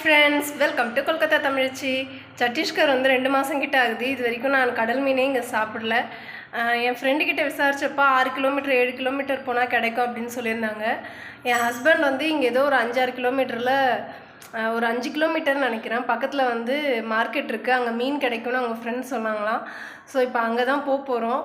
Friends welcome to Kolkata தமிழ்ச்சி சத்தீஸ்கர் வந்து ரெண்டு மாதம் கிட்ட ஆகுது. இது வரைக்கும் நான் கடல் மீனே இங்கே சாப்பிடல. என் ஃப்ரெண்டுக்கிட்ட விசாரிச்சப்போ ஆறு கிலோமீட்டர் ஏழு கிலோமீட்டர் போனால் கிடைக்கும் அப்படின்னு சொல்லியிருந்தாங்க. என் ஹஸ்பண்ட் வந்து இங்கே ஏதோ ஒரு அஞ்சாறு கிலோமீட்டரில் ஒரு அஞ்சு கிலோமீட்டர்னு நினைக்கிறேன். பக்கத்தில் வந்து மார்க்கெட் இருக்குது அங்கே மீன் கிடைக்கும்னு அவங்க ஃப்ரெண்ட்ஸ் சொன்னாங்களாம். ஸோ இப்போ அங்கே தான் போக போகிறோம்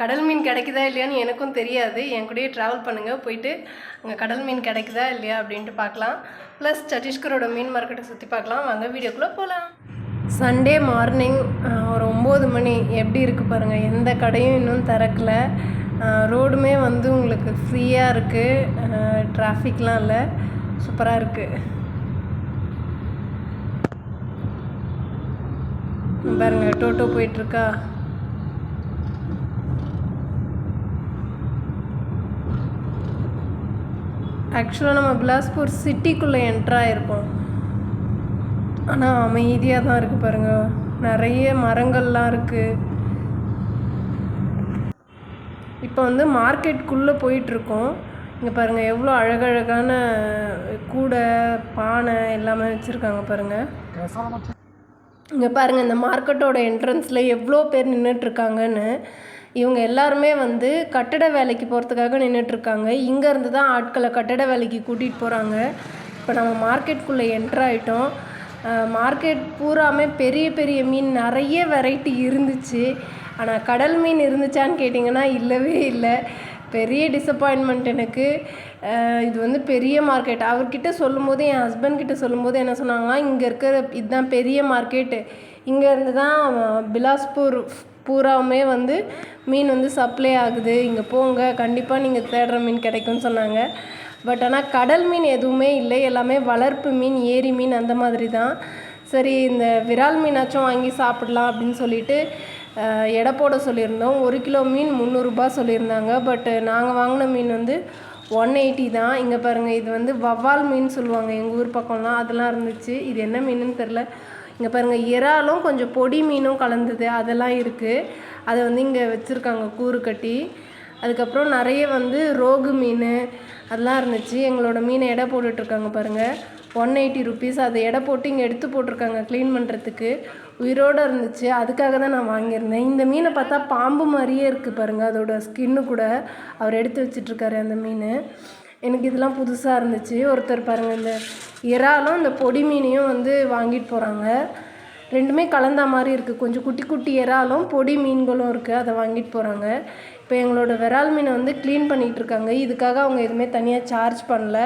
கடல் மீன் கிடைக்குதா இல்லையான்னு எனக்கும் தெரியாது. என் கூடயே ட்ராவல் பண்ணுங்கள் போயிட்டு அங்கே கடல் மீன் கிடைக்குதா இல்லையா அப்படின்ட்டு பார்க்கலாம். ப்ளஸ் சத்தீஸ்கரோட மீன் மார்க்கெட்டை சுற்றி பார்க்கலாம். வாங்க வீடியோக்குள்ளே போகலாம் சண்டே மார்னிங் ஒரு ஒம்பது மணி. எப்படி இருக்குது பாருங்கள் எந்த கடையும் இன்னும் திறக்கல. ரோடுமே வந்து உங்களுக்கு ஃப்ரீயாக இருக்குது டிராஃபிக்லாம் இல்லை. சூப்பராக இருக்குது பாருங்க டோட்டோ போயிட்டுருக்கா. ஆக்சுவலாக நம்ம பிலாஸ்பூர் சிட்டிக்குள்ளே என்ட்ராயிருக்கோம் ஆனால் அமைதியாக தான் இருக்குது பாருங்கள் நிறைய மரங்கள்லாம் இருக்குது இப்போ வந்து மார்க்கெட்டுக்குள்ளே போயிட்டுருக்கோம். இங்கே பாருங்கள் எவ்வளோ அழகழகான கூடை பானை எல்லாமே வச்சுருக்காங்க பாருங்கள் இங்கே பாருங்கள் இந்த மார்க்கெட்டோட என்ட்ரன்ஸில் எவ்வளோ பேர் நின்றுட்டுருக்காங்கன்னு இவங்க எல்லாருமே வந்து கட்டட வேலைக்கு போகிறதுக்காக நின்றுட்டுருக்காங்க இங்கேருந்து தான் ஆட்களை கட்டட வேலைக்கு கூட்டிகிட்டு போகிறாங்க இப்போ நம்ம மார்க்கெட்டுக்குள்ளே என்ட்ரு ஆகிட்டோம் மார்க்கெட் பூராமே பெரிய பெரிய மீன் நிறைய வெரைட்டி இருந்துச்சு. ஆனால் கடல் மீன் இருந்துச்சான்னு கேட்டிங்கன்னா இல்லவே இல்லை. பெரிய டிசப்பாயின்மெண்ட் எனக்கு. இது வந்து பெரிய மார்க்கெட் அவர்கிட்ட சொல்லும்போது என் ஹஸ்பண்ட் கிட்ட சொல்லும்போது என்ன சொன்னாங்கன்னா இங்கே இருக்கிற இதுதான் பெரிய மார்க்கெட்டு இங்கேருந்து தான் பிலாஸ்பூர் பூராவுமே வந்து மீன் வந்து சப்ளை ஆகுது. இங்கே போங்க கண்டிப்பாக நீங்கள் தேடுற மீன் கிடைக்கும்னு சொன்னாங்க. பட் ஆனால் கடல் மீன் எதுவுமே இல்லை. எல்லாமே வளர்ப்பு மீன் ஏரி மீன் அந்த மாதிரி தான். சரி இந்த விரால் மீனாச்சும் வாங்கி சாப்பிடலாம் அப்படின்னு சொல்லிட்டு எடை போட சொல்லியிருந்தோம். ஒரு கிலோ மீன் முந்நூறுரூபா சொல்லியிருந்தாங்க. பட் நாங்கள் வாங்கின மீன் வந்து ஒன் எயிட்டி தான். இங்கே பாருங்கள் இது வந்து வவ்வால் மீன் சொல்லுவாங்க. எங்கள் ஊர் பக்கம்லாம் அதெல்லாம் இருந்துச்சு. இது என்ன மீனுன்னு தெரில இங்கே பாருங்கள் இறாலும் கொஞ்சம் பொடி மீனும் கலந்தது. அதெல்லாம் இருக்குது அதை வந்து இங்கே வச்சுருக்காங்க கூறு கட்டி. அதுக்கப்புறம் நிறைய வந்து ரோகு மீன் அதெல்லாம் இருந்துச்சு. எங்களோட மீனை எடை போட்டுட்ருக்காங்க பாருங்கள் ஒன் எயிட்டி ருபீஸ் அதை எடை போட்டு இங்கே எடுத்து போட்டிருக்காங்க க்ளீன் பண்ணுறதுக்கு உயிரோடு இருந்துச்சு. அதுக்காக தான் நான் வாங்கியிருந்தேன். இந்த மீனை பார்த்தா பாம்பு மாதிரியே இருக்குது பாருங்கள் அதோட ஸ்கின்னு கூட அவர் எடுத்து வச்சிட்ருக்காரு அந்த மீன். எனக்கு இதெல்லாம் புதுசாக இருந்துச்சு. ஒருத்தர் பாருங்கள் இந்த இறாலும் இந்த பொடி மீனையும் வந்து வாங்கிட்டு போகிறாங்க ரெண்டுமே கலந்த மாதிரி இருக்குது கொஞ்சம் குட்டி குட்டி இறாலும் பொடி மீன்களும் இருக்குது அதை வாங்கிட்டு போகிறாங்க இப்போ எங்களோட விரால் மீனை வந்து க்ளீன் பண்ணிகிட்டு இருக்காங்க. இதுக்காக அவங்க எதுவுமே தனியாக சார்ஜ் பண்ணல.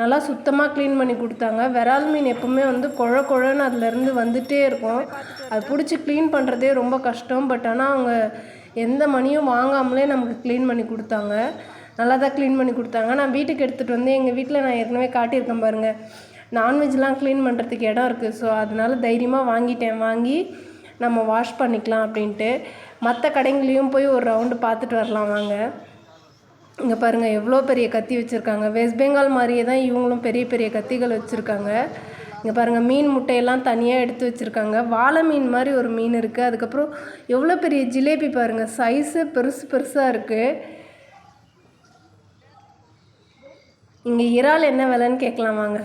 நல்லா சுத்தமாக க்ளீன் பண்ணி கொடுத்தாங்க. விரால் மீன் எப்போவுமே வந்து குழ குழன்னு அதுலேருந்து வந்துகிட்டே இருக்கும். அது பிடிச்சி க்ளீன் பண்ணுறதே ரொம்ப கஷ்டம். பட் ஆனால் அவங்க எந்த மணியும் வாங்காமலே நமக்கு க்ளீன் பண்ணி கொடுத்தாங்க. நல்லா தான் க்ளீன் பண்ணி கொடுத்தாங்க. நான் வீட்டுக்கு எடுத்துகிட்டு வந்து எங்கள் வீட்டில் நான் ஏற்கனவே காட்டியிருக்கேன் பாருங்கள் நான்வெஜ்லாம் க்ளீன் பண்ணுறதுக்கு இடம் இருக்குது ஸோ அதனால தைரியமாக வாங்கிட்டேன். வாங்கி நம்ம வாஷ் பண்ணிக்கலாம் அப்படின்ட்டு. மற்ற கடைங்களையும் போய் ஒரு ரவுண்டு பார்த்துட்டு வரலாம். வாங்க. இங்கே பாருங்கள் எவ்வளோ பெரிய கத்தி வச்சுருக்காங்க. வெஸ்ட் பெங்கால் மாதிரியே தான் இவங்களும் பெரிய பெரிய கத்திகள் வச்சுருக்காங்க. இங்கே பாருங்கள் மீன் முட்டையெல்லாம் தனியாக எடுத்து வச்சுருக்காங்க. வாழை மீன் மாதிரி ஒரு மீன் இருக்குது அதுக்கப்புறம் எவ்வளோ பெரிய ஜிலேபி பாருங்கள் சைஸு பெருசு பெருசாக இருக்குது இங்கே இறால் என்ன விலைன்னு கேட்கலாம் வாங்க.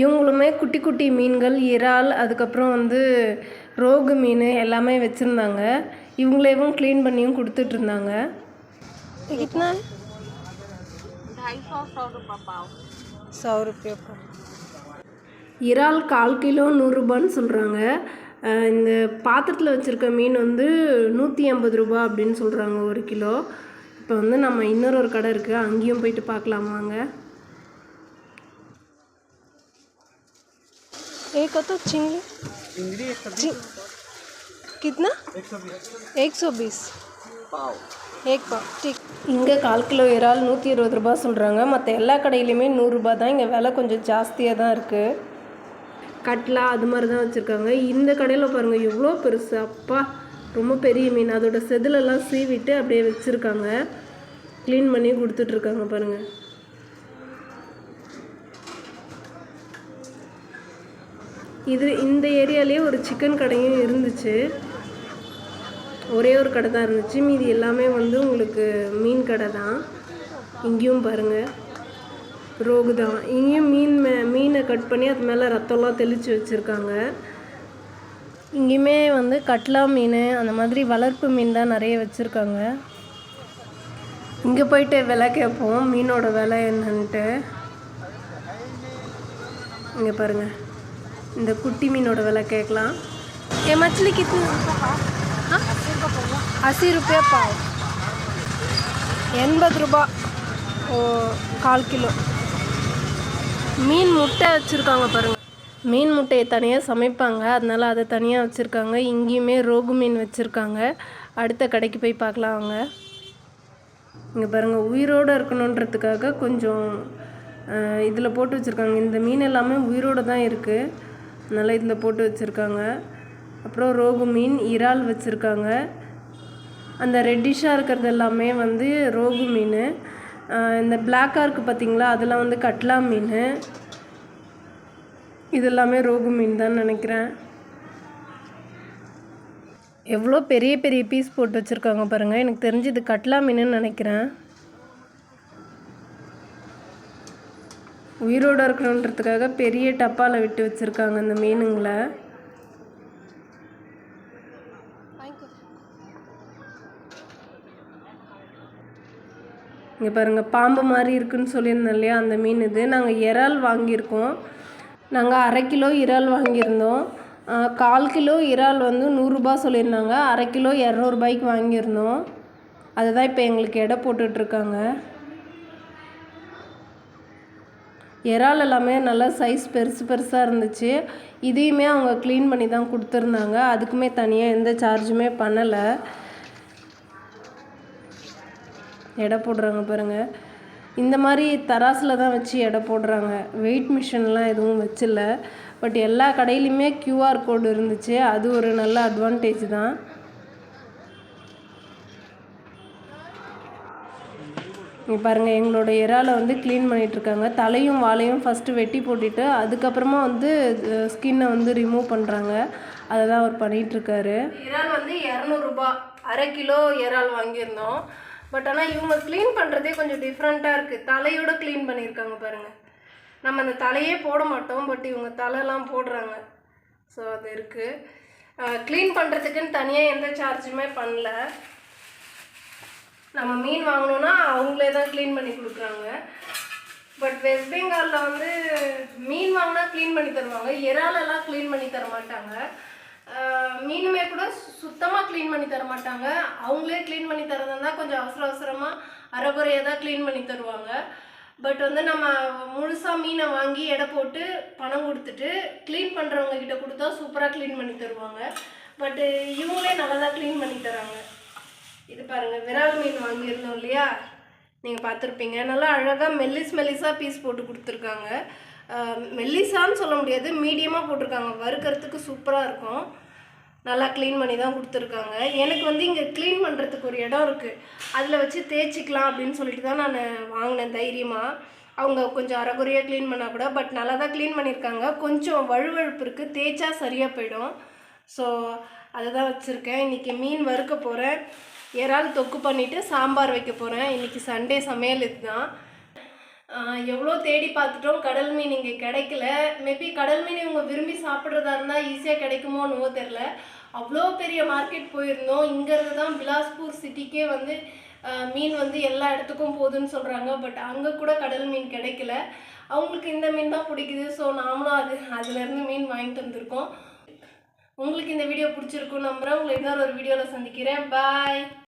இவங்களுமே குட்டி குட்டி மீன்கள் இறால் அதுக்கப்புறம் வந்து ரோகு மீன் எல்லாமே வச்சுருந்தாங்க. இவங்களேவும் க்ளீன் பண்ணியும் கொடுத்துட்ருந்தாங்க இருந்தாங்க कितना ढाई सौ सौ रुपये पाव சௌ ருப்பியா இறால் கால் கிலோ நூறுரூபான்னு சொல்கிறாங்க இந்த பாத்திரத்தில் வச்சுருக்க மீன் வந்து நூற்றி ஐம்பது ரூபா அப்படின்னு சொல்கிறாங்க ஒரு கிலோ இப்போ வந்து நம்ம இன்னொரு ஒரு கடை இருக்குது அங்கேயும் போயிட்டு பார்க்கலாம் வாங்க एक तो चिंगली चिंगली कितना एक सौ बीस पाव ஏக் பா இங்கே கால் கிலோ இறால் நூற்றி இருபது ரூபா சொல்கிறாங்க மற்ற எல்லா கடையிலையுமே நூறுரூபா தான். இங்கே விலை கொஞ்சம் ஜாஸ்தியாக தான் இருக்குது கட்லா அது மாதிரி தான் வச்சுருக்காங்க. இந்த கடையில் பாருங்கள் எவ்வளோ பெருசு. அப்பா ரொம்ப பெரிய மீன். அதோட செதிலெல்லாம் சீவிட்டு அப்படியே வச்சுருக்காங்க. க்ளீன் பண்ணி கொடுத்துட்ருக்காங்க பாருங்கள் இது இந்த ஏரியாலேயே ஒரு சிக்கன் கடையும் இருந்துச்சு. ஒரே ஒரு கடை தான் இருந்துச்சு. மீதி எல்லாமே வந்து உங்களுக்கு மீன் கடை தான். இங்கேயும் பாருங்கள் ரோகு தான். இங்கேயும் மீன் மே மீனை கட் பண்ணி அது மேலே ரத்தம்லாம் தெளித்து வச்சுருக்காங்க. இங்கேயுமே வந்து கட்லா மீன் அந்த மாதிரி வளர்ப்பு மீன் தான் நிறைய வச்சுருக்காங்க. இங்கே போயிட்டு விலை கேட்போம். மீனோட விலை என்னன்ட்டு. இங்கே பாருங்கள் இந்த குட்டி மீனோட விலை கேட்கலாம். ஏ மச்சிலி கித்து અસી રૂપિયા પાવ எண்பது ரூபா. ஓ கால் கிலோ. மீன் முட்டை வச்சுருக்காங்க பாருங்கள் மீன் முட்டையை தனியாக சமைப்பாங்க. அதனால் அதை தனியாக வச்சுருக்காங்க. இங்கேயுமே ரோகு மீன் வச்சுருக்காங்க. அடுத்த கடைக்கு போய் பார்க்கலாம் அவங்க. இங்கே பாருங்கள் உயிரோடு இருக்கணுன்றதுக்காக கொஞ்சம் இதில் போட்டு வச்சுருக்காங்க. இந்த மீன் எல்லாமே உயிரோடு தான் இருக்குது அதனால் இதில் போட்டு வச்சுருக்காங்க. அப்புறம் ரோகு மீன் இறால் வச்சுருக்காங்க. அந்த ரெட்டிஷாக இருக்கிறது எல்லாமே வந்து ரோகு மீன். இந்த பிளாக்காக இருக்குது பார்த்தீங்களா அதெல்லாம் வந்து கட்லா மீன். இது எல்லாமே ரோகு மீன் தான் நினைக்கிறேன். எவ்வளோ பெரிய பெரிய பீஸ் போட்டு வச்சுருக்காங்க பாருங்கள் எனக்கு தெரிஞ்சு இது கட்லா மீனுன்னு நினைக்கிறேன். உயிரோடு இருக்கணுன்றதுக்காக பெரிய டப்பாவில் விட்டு வச்சுருக்காங்க இந்த மீனுங்களை. இங்கே பாருங்கள் பாம்பு மாதிரி இருக்குன்னு சொல்லியிருந்தேன் இல்லையா அந்த மீன் இது. நாங்கள் இறால் வாங்கியிருக்கோம். நாங்கள் அரை கிலோ இறால் வாங்கியிருந்தோம். கால் கிலோ இறால் வந்து நூறுரூபா சொல்லியிருந்தாங்க. அரை கிலோ இரநூறுபாய்க்கு வாங்கியிருந்தோம். அதுதான் இப்போ எங்களுக்கு எடை போட்டுட்ருக்காங்க. இறால் எல்லாமே நல்லா சைஸ் பெருசு பெருசாக இருந்துச்சு. இதையுமே அவங்க க்ளீன் பண்ணி தான் கொடுத்துருந்தாங்க. அதுக்குமே தனியாக எந்த சார்ஜுமே பண்ணலை. எடை போடுறாங்க பாருங்கள் இந்த மாதிரி தராசில் தான் வச்சு எடை போடுறாங்க. வெயிட் மிஷின்லாம் எதுவும் வச்சில்ல. பட் எல்லா கடையிலையுமே க்யூஆர் கோடு இருந்துச்சு. அது ஒரு நல்ல அட்வான்டேஜ் தான். இங்க பாருங்கள் எங்களோட இறாலை வந்து க்ளீன் பண்ணிகிட்ருக்காங்க தலையும் வாழையும் ஃபஸ்ட்டு வெட்டி போட்டுட்டு அதுக்கப்புறமா வந்து ஸ்கின்னை வந்து ரிமூவ் பண்ணுறாங்க அதை தான் அவர் பண்ணிகிட்ருக்காரு இறால் வந்து இரநூறுபா. அரை கிலோ இறால் வாங்கியிருந்தோம். பட் ஆனால் இவங்க க்ளீன் பண்ணுறதே கொஞ்சம் டிஃப்ரெண்ட்டாக இருக்குது தலையோட க்ளீன் பண்ணியிருக்காங்க பாருங்கள் நம்ம அந்த தலையே போட மாட்டோம் பட் இவங்க தலைலாம் போடுறாங்க. ஸோ அது இருக்குது க்ளீன் பண்ணுறதுக்குன்னு தனியாக எந்த சார்ஜுமே பண்ணல. நம்ம மீன் வாங்கினோன்னா அவங்களே தான் க்ளீன் பண்ணி கொடுக்குறாங்க. பட் வெஸ்ட் பெங்காலில் வந்து மீன் வாங்கினா க்ளீன் பண்ணி தருவாங்க. இறாலெல்லாம் க்ளீன் பண்ணி தர மாட்டாங்க. மீனுமே கூட சுத்தமாக க்ளீன் பண்ணி தர மாட்டாங்க. அவங்களே க்ளீன் பண்ணி தரதுன்னா கொஞ்சம் அவசர அவசரமாக அரைகுறையாக தான் க்ளீன் பண்ணி தருவாங்க. பட் வந்து நம்ம முழுசாக மீனை வாங்கி எடை போட்டு பணம் கொடுத்துட்டு க்ளீன் பண்ணுறவங்க கிட்ட கொடுத்தா சூப்பராக க்ளீன் பண்ணி தருவாங்க. பட்டு இவங்களே நல்லா தான் க்ளீன் பண்ணி தராங்க. இது பாருங்கள் விரால் மீன் வாங்கியிருந்தோம் இல்லையா? நீங்கள் பார்த்துருப்பீங்க. நல்லா அழகாக மெல்லிஸ் மெல்லிஸாக பீஸ் போட்டு கொடுத்துருக்காங்க. மெல்லிசான்னு சொல்ல முடியாது. மீடியமாக போட்டிருக்காங்க. வறுக்கிறதுக்கு சூப்பராக இருக்கும். நல்லா க்ளீன் பண்ணி தான் கொடுத்துருக்காங்க. எனக்கு வந்து இங்கே க்ளீன் பண்ணுறதுக்கு ஒரு இடம் இருக்குது அதில் வச்சு தேய்ச்சிக்கலாம் அப்படின்னு சொல்லிட்டு தான் நான் வாங்கினேன் தைரியமாக அவங்க கொஞ்சம் அரைகுறையாக க்ளீன் பண்ணால் கூட பட் நல்லா தான் க்ளீன் பண்ணியிருக்காங்க கொஞ்சம் வழுவழுப்பு இருக்குது தேய்ச்சா சரியாக போயிடும். ஸோ அதை தான் வச்சுருக்கேன். இன்றைக்கி மீன் வறுக்க போகிறேன் இறால் தொக்கு பண்ணிவிட்டு சாம்பார் வைக்க போகிறேன் இன்றைக்கி சண்டே சமையல் இதுதான். எவ்வளோ தேடி பார்த்துட்டோம். கடல் மீன் இங்கே கிடைக்கல. மேபி கடல் மீன் இவங்க விரும்பி சாப்பிட்றதா இருந்தால் ஈஸியாக கிடைக்குமோன்னுவோ தெரில அவ்வளோ பெரிய மார்க்கெட் போயிருந்தோம். இங்கேருந்து தான் பிலாஸ்பூர் சிட்டிக்கே வந்து மீன் வந்து எல்லா இடத்துக்கும் போகுதுன்னு சொல்கிறாங்க பட் அங்கே கூட கடல் மீன் கிடைக்கல. அவங்களுக்கு இந்த மீன் தான் பிடிக்குது. ஸோ நாமளும் அது அதுலேருந்து மீன் வாங்கிட்டு வந்திருக்கோம். உங்களுக்கு இந்த வீடியோ பிடிச்சிருக்கும் நம்புகிறேன் உங்களை இன்னொரு ஒரு வீடியோவில் சந்திக்கிறேன். பாய்